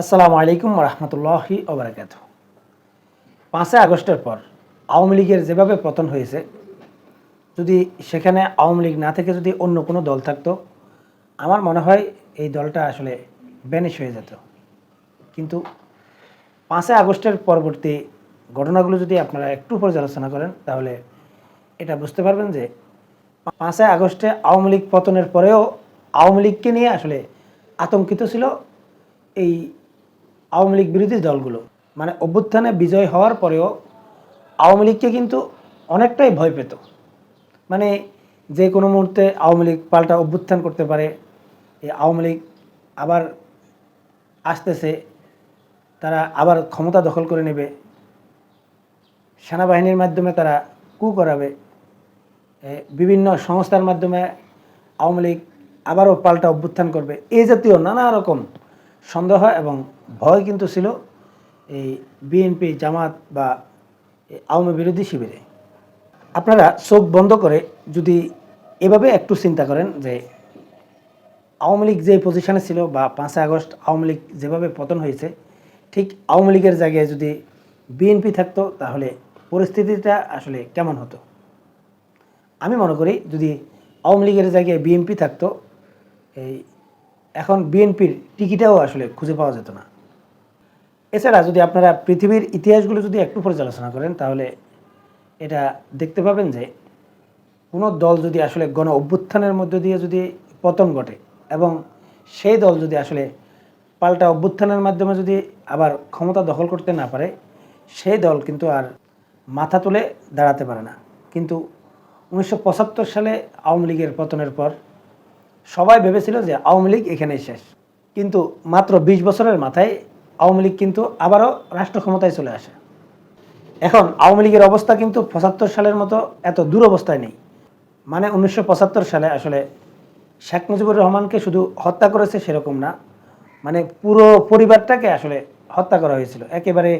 আসসালামু আলাইকুম রহমতুল্লাহি ওবরাকাত পাঁচই আগস্টের পর আওয়ামী লীগের যেভাবে পতন হয়েছে, যদি সেখানে আওয়ামী লীগ না থেকে যদি অন্য কোনো দল থাকতো, আমার মনে হয় এই দলটা আসলে ব্যানিশ হয়ে যেত। কিন্তু পাঁচই আগস্টের পরবর্তী ঘটনাগুলো যদি আপনারা একটু পর্যালোচনা করেন, তাহলে এটা বুঝতে পারবেন যে পাঁচই আগস্টে আওয়ামী লীগ পতনের পরেও আওয়ামী লীগকে নিয়ে আসলে আতঙ্কিত ছিল এই আওয়ামী লীগ বিরোধী দলগুলো। মানে অভ্যুত্থানে বিজয় হওয়ার পরেও আওয়ামী লীগকে কিন্তু অনেকটাই ভয় পেত। মানে যে কোনো মুহূর্তে আওয়ামী লীগ পাল্টা অভ্যুত্থান করতে পারে, এই আওয়ামী লীগ আবার আসতেছে, তারা আবার ক্ষমতা দখল করে নেবে, সেনাবাহিনীর মাধ্যমে তারা কু করাবে বিভিন্ন সংস্থার মাধ্যমে আওয়ামী লীগ আবারও পাল্টা অভ্যুত্থান করবে, এই জাতীয় নানা রকম সন্দেহ এবং ভয় কিন্তু ছিল এই বিএনপি জামাত বা আওয়ামী বিরোধী শিবিরে। আপনারা চোখ বন্ধ করে যদি এভাবে একটু চিন্তা করেন যে আওয়ামী লীগ যে পজিশনে ছিল বা পাঁচই আগস্ট আওয়ামী লীগ যেভাবে পতন হয়েছে, ঠিক আওয়ামী লীগের জায়গায় যদি বিএনপি থাকতো তাহলে পরিস্থিতিটা আসলে কেমন হতো? আমি মনে করি যদি আওয়ামী লীগের জায়গায় বিএনপি থাকতো, এই এখন বিএনপির টিকিটাও আসলে খুঁজে পাওয়া যেত না। এছাড়া যদি আপনারা পৃথিবীর ইতিহাসগুলো যদি একটু পর্যালোচনা করেন, তাহলে এটা দেখতে পাবেন যে কোনো দল যদি আসলে গণ অভ্যুত্থানের মধ্য দিয়ে যদি পতন ঘটে এবং সেই দল যদি আসলে পাল্টা অভ্যুত্থানের মাধ্যমে যদি আবার ক্ষমতা দখল করতে না পারে, সেই দল কিন্তু আর মাথা তুলে দাঁড়াতে পারে না। কিন্তু উনিশশো পঁচাত্তর সালে আওয়ামী লীগের পতনের পর সবাই ভেবেছিল যে আওয়ামী লীগ এখানেই শেষ। কিন্তু মাত্র বিশ বছরের মাথায় আওয়ামী লীগ কিন্তু আবারও রাষ্ট্র ক্ষমতায় চলে আসে। এখন আওয়ামী লীগের অবস্থা কিন্তু পঁচাত্তর সালের মতো এত দুরবস্থায় নেই। মানে উনিশশো পঁচাত্তর সালে আসলে শেখ মুজিবুর রহমানকে শুধু হত্যা করেছে সেরকম না মানে পুরো পরিবারটাকে আসলে হত্যা করা হয়েছিল। একেবারে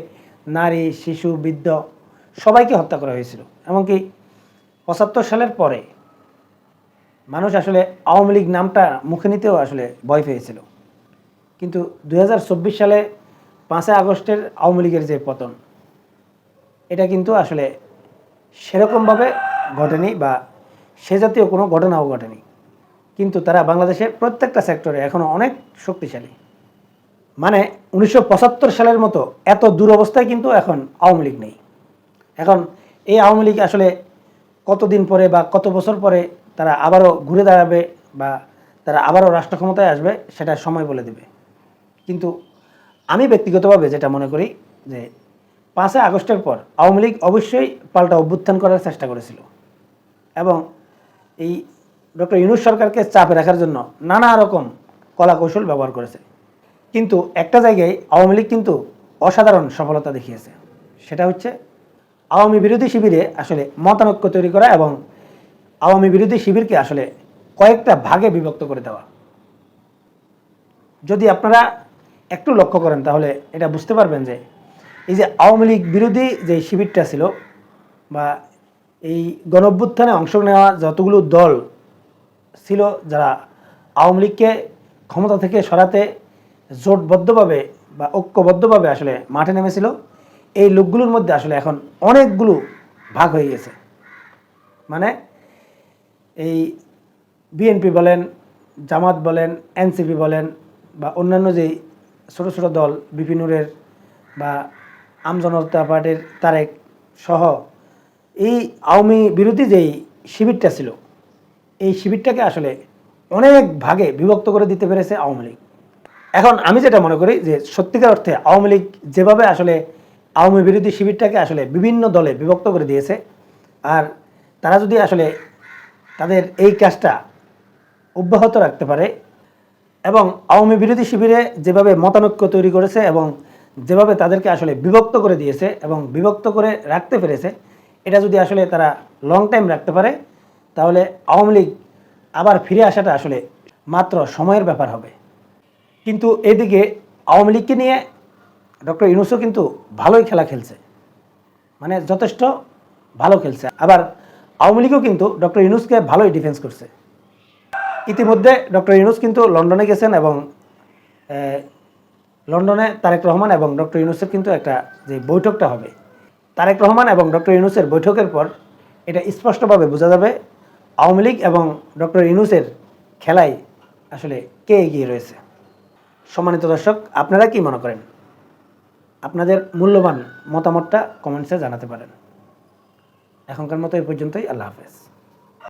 নারী, শিশু, বৃদ্ধ সবাইকে হত্যা করা হয়েছিল। এমনকি পঁচাত্তর সালের পরে মানুষ আসলে আওয়ামী লীগ নামটা মুখে নিতেও আসলে ভয় পেয়েছিল। কিন্তু দু হাজার চব্বিশ সালে পাঁচই আগস্টের আওয়ামী লীগের যে পতন, এটা কিন্তু আসলে সেরকমভাবে ঘটেনি বা সে জাতীয় কোনো ঘটনাও ঘটেনি। কিন্তু তারা বাংলাদেশের প্রত্যেকটা সেক্টরে এখনও অনেক শক্তিশালী। মানে উনিশশো পঁচাত্তর সালের মতো এত দুরবস্থায় কিন্তু এখন আওয়ামী লীগ নেই। এখন এই আওয়ামী লীগ আসলে কতদিন পরে বা কত বছর পরে তারা আবারও ঘুরে দাঁড়াবে বা তারা আবারও রাষ্ট্র ক্ষমতায় আসবে, সেটা সময় বলে দেবে। কিন্তু আমি ব্যক্তিগতভাবে যেটা মনে করি যে পাঁচই আগস্টের পর আওয়ামী লীগ অবশ্যই পাল্টা অভ্যুত্থান করার চেষ্টা করেছিল। এবং এই ডক্টর ইউনুস সরকারকে চাপে রাখার জন্য নানা রকম কলা কৌশল ব্যবহার করেছে। কিন্তু একটা জায়গায় আওয়ামী লীগ কিন্তু অসাধারণ সফলতা দেখিয়েছে। সেটা হচ্ছে আওয়ামী বিরোধী শিবিরে আসলে মতানৈক্য তৈরি করা এবং আওয়ামী বিরোধী শিবিরকে আসলে কয়েকটা ভাগে বিভক্ত করে দেওয়া। যদি আপনারা একটু লক্ষ্য করেন, তাহলে এটা বুঝতে পারবেন যে এই যে আওয়ামী লীগ বিরোধী যে শিবিরটা ছিল বা এই গণঅভ্যুত্থানে অংশ নেওয়া যতগুলো দল ছিল যারা আওয়ামী লীগকে ক্ষমতা থেকে সরাতে জোটবদ্ধভাবে বা ঐক্যবদ্ধভাবে আসলে মাঠে নেমেছিল, এই লোকগুলোর মধ্যে আসলে এখন অনেকগুলো ভাগ হয়ে গেছে। মানে এই বিএনপি বলেন, জামাত বলেন, এনসিপি বলেন বা অন্যান্য যেই ছোট ছোট দল বিপিনুরের বা আমজনতা পার্টির তারেক সহ, এই আওয়ামী বিরোধী যেই শিবিরটা ছিল, এই শিবিরটাকে আসলে অনেক ভাগে বিভক্ত করে দিতে পেরেছে আওয়ামী লীগ। এখন আমি যেটা মনে করি যে সত্যিকার অর্থে আওয়ামী লীগ যেভাবে আসলে আওয়ামী বিরোধী শিবিরটাকে আসলে বিভিন্ন দলে বিভক্ত করে দিয়েছে, আর তারা যদি আসলে তাদের এই কাজটা অব্যাহত রাখতে পারে এবং আওয়ামী বিরোধী শিবিরে যেভাবে মতানৈক্য তৈরি করেছে এবং যেভাবে তাদেরকে আসলে বিভক্ত করে দিয়েছে এবং বিভক্ত করে রাখতে পেরেছে, এটা যদি আসলে তারা লং টাইম রাখতে পারে, তাহলে আওয়ামী লীগ আবার ফিরে আসাটা আসলে মাত্র সময়ের ব্যাপার হবে। কিন্তু এদিকে আওয়ামী লীগকে নিয়ে ডক্টর ইউনুসও কিন্তু ভালোই খেলা খেলছে। মানে যথেষ্ট ভালো খেলছে। আবার আওয়ামী লীগও কিন্তু ডক্টর ইউনুসকে ভালোই ডিফেন্স করছে। ইতিমধ্যে ডক্টর ইউনুস কিন্তু লন্ডনে গেছেন এবং লন্ডনে তারেক রহমান এবং ডক্টর ইউনুসের কিন্তু একটা যে বৈঠকটা হবে। তারেক রহমান এবং ডক্টর ইউনুসের বৈঠকের পর এটা স্পষ্টভাবে বোঝা যাবে, আওয়ামী লীগ এবং ডক্টর ইউনুসের খেলায় আসলে কে এগিয়ে রয়েছে। সম্মানিত দর্শক, আপনারা কি মনে করেন? আপনাদের মূল্যবান মতামতটা কমেন্টসে জানাতে পারেন। এখনকার মতো এই পর্যন্তই আল্লাহ হাফেজ।